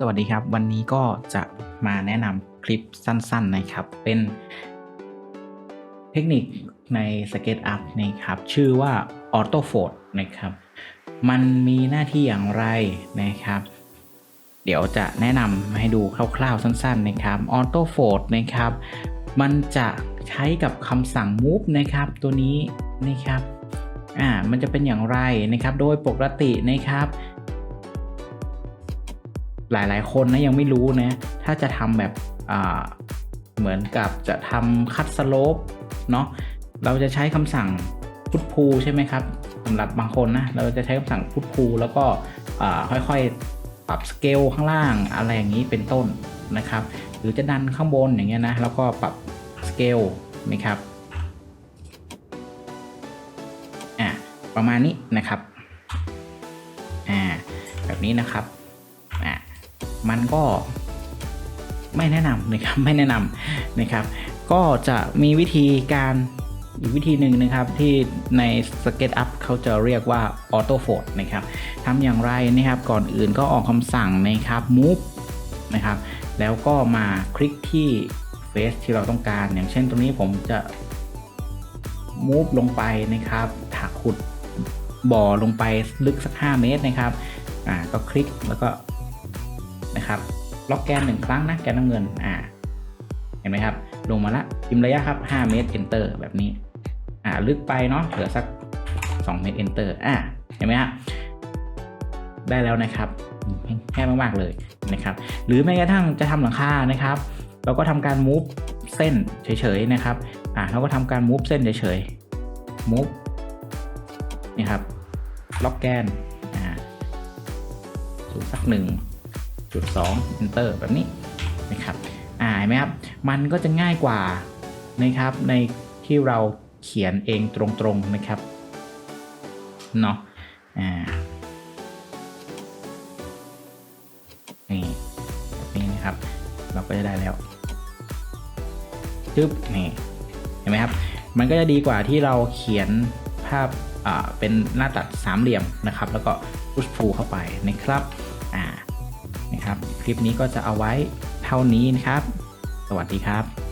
สวัสดีครับ วันนี้ก็จะมาแนะนำคลิปสั้นๆนะครับ เป็นเทคนิคใน SketchUp นะครับ ชื่อว่า Auto Fold นะครับ มันมีหน้าที่อย่างไรนะครับ เดี๋ยวจะแนะนำให้ดูคร่าวๆสั้น ๆ นะครับ Auto Fold นะครับ มันจะใช้กับคำสั่ง move นะครับ ตัวนี้นะครับ อ่า มันจะเป็นอย่างไรนะครับ โดยปกตินะครับ หลายๆ คนนะยังไม่รู้นะ ถ้าจะทำแบบเหมือนกับจะทำคัดสโลปเนาะเราจะใช้คำสั่งพุทพูใช่ไหมครับสำหรับบางคนนะเราจะใช้คำสั่งพุทพูแล้วก็ค่อยๆปรับสเกลข้างล่างอะไรอย่างนี้เป็นต้นนะครับ หรือจะดันข้างบนอย่างเงี้ยนะแล้วก็ปรับสเกลนะครับอ่าประมาณนี้นะครับอ่าแบบนี้นะครับ มันก็ไม่แนะนำนะครับไม่แนะนำนะครับ ก็จะมีวิธีการอีกวิธีหนึ่งนะครับที่ใน SketchUp เขาจะเรียกว่า Auto Fold นะครับทำอย่างไรนะครับก่อนอื่นก็ออกคำสั่งนะครับ move นะครับแล้วก็มาคลิกที่เฟซที่เราต้องการ อย่างเช่นตรงนี้ผมจะ move ลงไปนะครับถักขุดบ่อลงไปลึกสัก 5 เมตรนะครับอ่าก็คลิกแล้วก็ นะครับ ล็อกแกนหนึ่งครั้งนะแกนน้ำเงินอ่าเห็นไหมครับ ลงมาละพิมพ์ระยะครับ 5 เมตร enter แบบนี้อ่าลึกไปเนาะเหลือสัก 2 เมตร enter อ่าเห็นไหมฮะได้แล้วนะครับแค่มากๆเลยนะครับ หรือแม้กระทั่งจะทำหลังคานะครับ เราก็ทำการ move เส้นเฉยๆนะครับอ่าเราก็ทำการ move เส้นเฉยๆ move นี่ครับล็อกแกนอ่าสูงสักหนึ่ง จุดสอง enter แบบนี้นะครับอ่าเห็นไหมครับ มันก็จะง่ายกว่านะครับในที่เราเขียนเองตรงๆนะครับเนาะอ่านี่แบบนี้นะครับ เราก็จะได้แล้วจึ๊บนี่เห็นไหมครับ มันก็จะดีกว่าที่เราเขียนภาพอ่าเป็นหน้าตัดสามเหลี่ยมนะครับ แล้วก็ push pull เข้าไปนะครับอ่า นะครับ คลิปนี้ก็จะเอาไว้เท่านี้นะครับ สวัสดีครับ